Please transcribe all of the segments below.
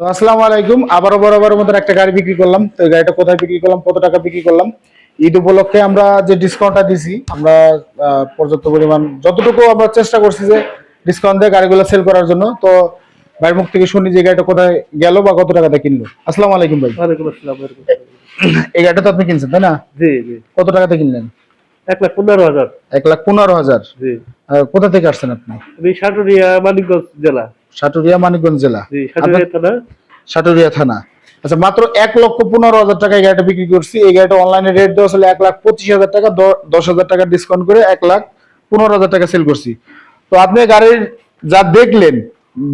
তো আসসালামু আলাইকুম। আবারও বরাবরের মতন একটা গাড়ি বিক্রি করলাম। তো এই গাড়িটা কোথায় বিক্রি করলাম কত টাকা বিক্রি করলাম? ঈদ উপলক্ষে আমরা যে ডিসকাউন্টটা দিছি আমরা পর্যাপ্ত পরিমাণ যতটুকু আমরা চেষ্টা করছি যে ডিসকাউন্ট দিয়ে গাড়িগুলো সেল করার জন্য তো ভাইয়ের মুখ থেকে শুনি যে গাড়িটা কোথায় গেল বা কত টাকাতে কিনলো। আসসালামু আলাইকুম ভাই। ওয়ালাইকুম আসসালাম এই গাড়িটা তো আপনি কিনছেন তাই না? জি জি। কত টাকাতে কিনলেন? এক লাখ পনেরো হাজার। এক লাখ পনেরো হাজার। জি। কোথা থেকে আসছেন আপনি? আমি সাটুরিয়া মানিকগঞ্জ জেলা। সাটুরিয়া মানিকগঞ্জ জেলা? সাটুরিয়া থানা। আচ্ছা মাত্র এক লক্ষ পনেরো হাজার টাকা গাড়িটা বিক্রি করছি। এই গাড়িটা অনলাইনে রেট দেওয়া ছিল এক লাখ পঁচিশ হাজার টাকা দশ হাজার টাকা ডিসকাউন্ট করে এক লাখ পনেরো হাজার টাকা সেল করছি। তো আপনি গাড়ির যা দেখলেন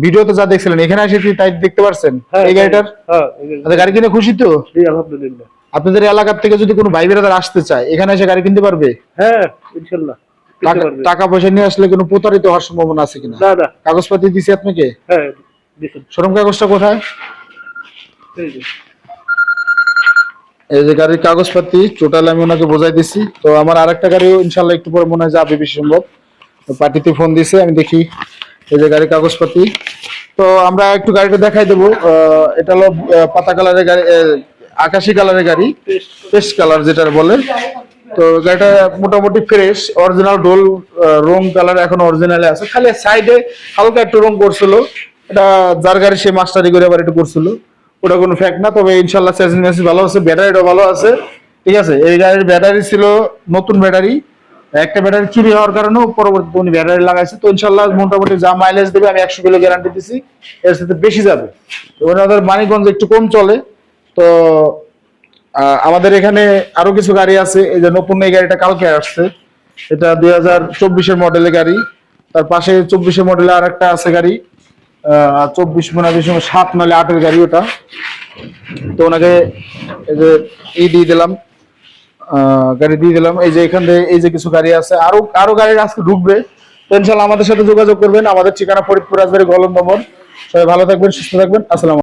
ভিডিওতে যা দেখছিলেন এখানে এসে কি তাই দেখতে পারছেন এই গাড়িটার? হ্যাঁ গাড়ি- আচ্ছা গাড়ি কিনে খুশি তো? আলহামদুলিল্লাহ। আপনাদের এলাকার থেকে যদি কোনো ভাই বেরাদার আসতে চায় এখানে এসে গাড়ি কিনতে পারবে? হ্যাঁ ইনশাল্লাহ। টাকা- পয়সা নিয়ে আসলে কোনো প্রতারিত হওয়ার সম্ভাবনা আছে কিনা? না না। কাগজপাতি দিছি আপনাকে? হ্যাঁ শোরুম কাগজটা কোথায়? এই যে। গাড়ির কাগজপাতি টোটাল আমি ওনাকে বোঝাই দিছি। তো আমার আরেকটা গাড়িও ইনশাল্লাহ একটু পরে মনে হয় যাবে বেশি সম্ভব। পার্টিতে ফোন দিছে আমি দেখি এই যে গাড়ির কাগজপাতি। তো আমরা একটু গাড়িটা দেখাই দেবো। এটা হলো পাতা কালারের গাড়ি আকাশি কালারের গাড়ি। পেস্ট কালার যেটা বলে। তো গাড়িটা মোটামুটি ফ্রেশ অরিজিনাল ডোল রং কালার এখন অরিজিনালে আছে। খালি সাইডে হালকা একটু রং করছিল। এটা যার গাড়ি সে মাস্টারি করে আবার একটু করছিল। ওটা কোনো ফ্যাক্ট না, তবে ইনশাল্লাহ চেসিস মেসিস ভালো আছে ব্যাটারিটা ভালো আছে। ঠিক আছে, এই গাড়ির ব্যাটারি ছিল নতুন ব্যাটারি একটা ব্যাটারি চুরি হওয়ার কারণেও পরবর্তীতে উনি ব্যাটারি লাগাইছে। তো ইনশাল্লাহ মোটামুটি যা মাইলেজ দেবে আমি একশো কিলো গ্যারান্টি দিছি, এর সাথে বেশি যাবে। ওনাদের মানিকগঞ্জ একটু কম চলে। তো আমাদের এখানে আরও কিছু গাড়ি আছে, এই যে নতুন এই গাড়িটা কালকে আসছে। এটা দুই হাজার চব্বিশের মডেলের গাড়ি, তার পাশে চব্বিশের মডেলের আর একটা আছে গাড়ি চব্বিশ মানে সাত নলে আটের গাড়ি ওটা। তো ওনাকে এই যে ই দিয়ে দিলাম গাড়ি দিয়ে দিলাম। এই যে এখান থেকে এই যে কিছু গাড়ি আছে, আরও আরও গাড়ি আজকে ঢুকবে। তো ইনশাল্লাহ আমাদের সাথে যোগাযোগ করবেন। আমাদের ঠিকানা ফরিদপুর রাজবাড়ি গলন্দমর সবাই ভালো থাকবেন, সুস্থ থাকবেন। আসসালাম